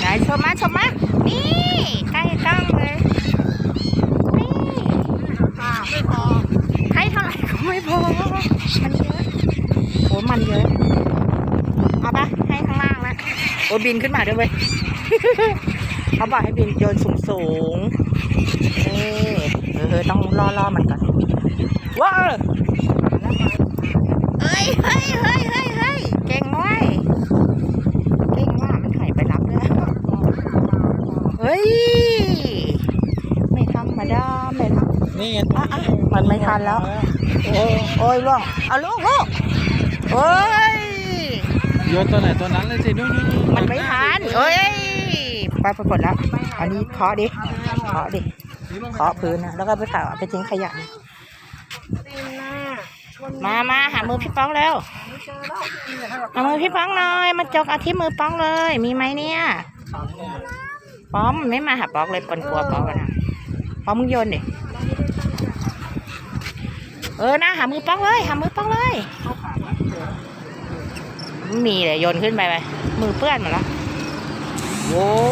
ไหนชมมาชมมานี่ใกล้กล้องเลย นี่ไม่พอให้เท่าไหร่ก็ไม่พอ มันเยอะโอ้มันเยอะ เอาปะให้ข้างล่างนะโอ้บินขึ้นมาด้วยเว้ยเขาบอกให้บินโยนสูงสูงนี่เออต้องล่อล่อๆมันก่อนว้าวเฮ้ยเฮ้ยเฮ้ยเฮ้ยเฮ้ยเก่งเว้ยเก่งว่ามันไถ่ไปรับด้วย เฮ้ย ไม่ธรรมดาไม่ธรรมนี่ไงอะอะมันไม่ทันแล้ว โอ้โอ้ยล่วงเอาลูกลูกโอ้ยโยนตัวไหนตัวนั้นเลยสินู่นนู่นมันไม่ทันเอ้ยไปปรากฏแล้ว อันนี้เคาะดิเคาะดิเคาะพื้นนะแล้วก็ไปถ่ายไปทิ้งขยะมามาหามือพี่ป้องเร็วหามือพี่ป้องหน่อย มาจกเอาที่มือป้องเลย มีไหมเนี่ย ป้อมไม่มาหาป้องเลยปนกลัวป้องกันนะป้องมึงโยนดิเออนะหามือป้องเลยหามือป้องเลยไม่มีเลยโยนขึ้นไปไปมือเปื้อนหมดแล้วโว้วโว้วโว้ว